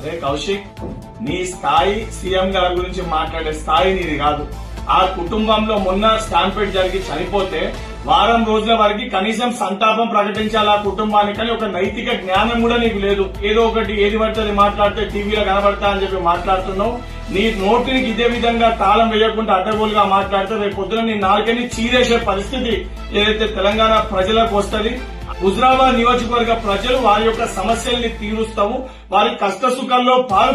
అరే కౌశిక్ నీ స్థాయి సీఎం గారి గురించి మాట్లాడే స్థాయి నీది కాదు. ఆ కుటుంబంలో మొన్న స్టాంపేట్ జరిగి చనిపోతే వారం రోజుల వరకు కనీసం సంతాపం ప్రకటించాలి ఆ కుటుంబానికి కానీ ఒక నైతిక జ్ఞానం కూడా నీకు లేదు. ఏదో ఒకటి ఏది పడితే మాట్లాడితే టీవీలో కనబడతా అని చెప్పి మాట్లాడుతున్నావు. నీ నోటికి ఇదే విధంగా తాళం వేయకుండా అడ్డగోలుగా మాట్లాడితే రేపు పొద్దున నీ నాలుకని చీరేసే పరిస్థితి ఏదైతే తెలంగాణ ప్రజలకు వస్తుంది హుజరాబాద్ నియోజకవర్గ ప్రజలు వారి యొక్క సమస్యల్ని తీరుస్తావు వారి కష్ట సుఖాల్లో పాలు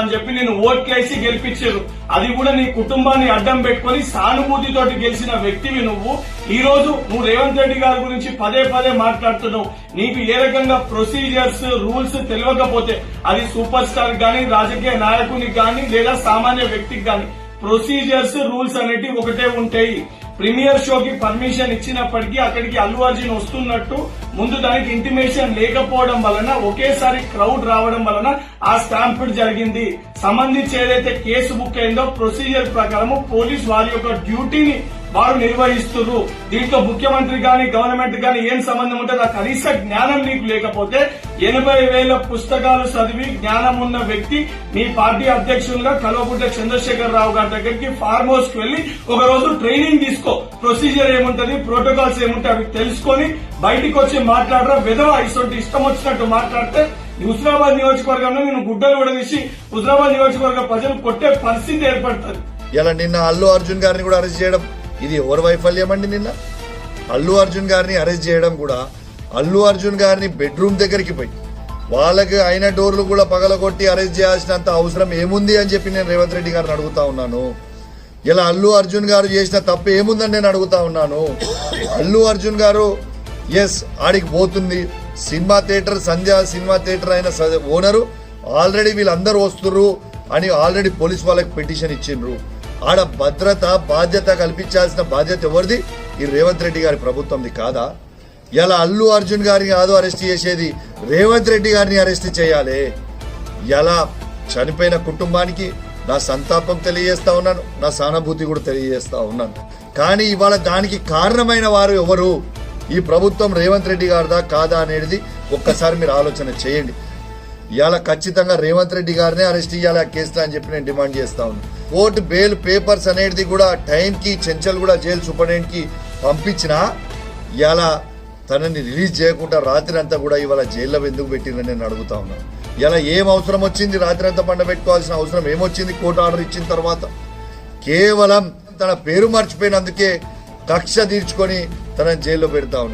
అని చెప్పి నేను ఓట్లేసి గెలిపించారు. అది కూడా నీ కుటుంబాన్ని అడ్డం పెట్టుకుని సానుభూతితోటి గెలిచిన వ్యక్తివి నువ్వు. ఈ రోజు నువ్వు రేవంత్ రెడ్డి గారి గురించి పదే పదే మాట్లాడుతున్నావు. నీకు ఏ రకంగా ప్రొసీజర్స్ రూల్స్ తెలియకపోతే అది సూపర్ స్టార్ గాని రాజకీయ నాయకునికి గాని లేదా సామాన్య వ్యక్తికి గాని ప్రొసీజర్స్ రూల్స్ అనేటివి ఒకటే ఉంటాయి. ప్రీమియర్ షోకి పర్మిషన్ ఇచ్చినప్పటికీ అక్కడికి అల్లు అర్జున్ వస్తున్నట్టు ముందు దానికి ఇంటిమేషన్ లేకపోవడం వలన ఒకేసారి క్రౌడ్ రావడం వలన ఆ స్టాంపిడ్ జరిగింది. సంబంధించి ఏదైతే కేసు బుక్ అయిందో ప్రొసీజర్ ప్రకారము పోలీస్ వారి యొక్క డ్యూటీని వారు నిర్వహిస్తున్నారు. దీంతో ముఖ్యమంత్రి గాని గవర్నమెంట్ గాని ఏం సంబంధం ఉంటే నాకు కనీస జ్ఞానం నీకు లేకపోతే ఎనభై వేల పుస్తకాలు చదివి జ్ఞానం ఉన్న వ్యక్తి మీ పార్టీ అధ్యక్షులుగా కల్వకుంట్ల చంద్రశేఖర్ రావు గారి దగ్గరికి ఫార్మ్ హౌస్కు వెళ్ళి ఒక రోజు ట్రైనింగ్ తీసుకో. ప్రొసీజర్ ఏముంటది ప్రోటోకాల్స్ ఏముంటాయి అవి తెలుసుకొని బయటికి వచ్చి మాట్లాడరా. విధవ ఇటువంటి ఇష్టం వచ్చినట్టు మాట్లాడితే హుజరాబాద్ నియోజకవర్గంలో నేను గుడ్డలు కూడా హుజరాబాద్ నియోజకవర్గ ప్రజలు కొట్టే పరిస్థితి ఏర్పడుతుంది. ఇలా నిన్న అల్లు అర్జున్ గారిని కూడా అరెస్ట్ చేయడం ఇది ఎవరి వైఫల్యం అండి నిన్న? అల్లు అర్జున్ గారిని అరెస్ట్ చేయడం కూడా అల్లు అర్జున్ గారిని బెడ్రూమ్ దగ్గరికి పోయి వాళ్ళకి అయిన డోర్లు కూడా పగలగొట్టి అరెస్ట్ చేయాల్సినంత అవసరం ఏముంది అని చెప్పి నేను రేవంత్ రెడ్డి గారిని అడుగుతా ఉన్నాను. ఇలా అల్లు అర్జున్ గారు చేసిన తప్పు ఏముందని నేను అడుగుతా ఉన్నాను. అల్లు అర్జున్ గారు ఎస్ ఆడికి పోతుంది. Cinema theatre Sandhya cinema theatre అయిన స- ఓనరు ఆల్రెడీ వీళ్ళందరూ వస్తుర్రు అని ఆల్రెడీ పోలీస్ వాళ్ళకి పిటిషన్ ఇచ్చిండ్రు. ఆడ భద్రత బాధ్యత కల్పించాల్సిన బాధ్యత ఎవరిది? ఈ రేవంత్ రెడ్డి గారి ప్రభుత్వంది కాదా? ఇలా అల్లు అర్జున్ గారిని కాదు అరెస్ట్ చేసేది? రేవంత్ రెడ్డి గారిని అరెస్ట్ చేయాలి. ఎలా చనిపోయిన కుటుంబానికి నా సంతాపం తెలియజేస్తా ఉన్నాను నా సానుభూతి కూడా తెలియజేస్తా ఉన్నాను. కానీ ఇవాళ దానికి కారణమైన వారు ఎవరు? ఈ ప్రభుత్వం రేవంత్ రెడ్డి గారిదా కాదా అనేది ఒక్కసారి మీరు ఆలోచన చేయండి. ఇవాళ ఖచ్చితంగా రేవంత్ రెడ్డి గారినే అరెస్ట్ చేయాలి ఆ కేసులో అని చెప్పి నేను డిమాండ్ చేస్తా ఉన్నాను కోర్టు బెయిల్ పేపర్స్ అనేది కూడా టైంకి చెంచల్ కూడా జైలు సూపరింటెండెంట్కి పంపించినా ఇవాళ తనని రిలీజ్ చేయకుండా రాత్రి అంతా కూడా ఇవాళ జైల్లో ఎందుకు పెట్టిందని నేను అడుగుతా ఉన్నాను ఇలా ఏం అవసరం వచ్చింది? రాత్రి అంతా పండబెట్టుకోవాల్సిన అవసరం ఏమొచ్చింది? కోర్టు ఆర్డర్ ఇచ్చిన తర్వాత కేవలం తన పేరు మర్చిపోయినందుకే కక్ష తీర్చుకొని తనని జైల్లో పెడతా ఉన్నాను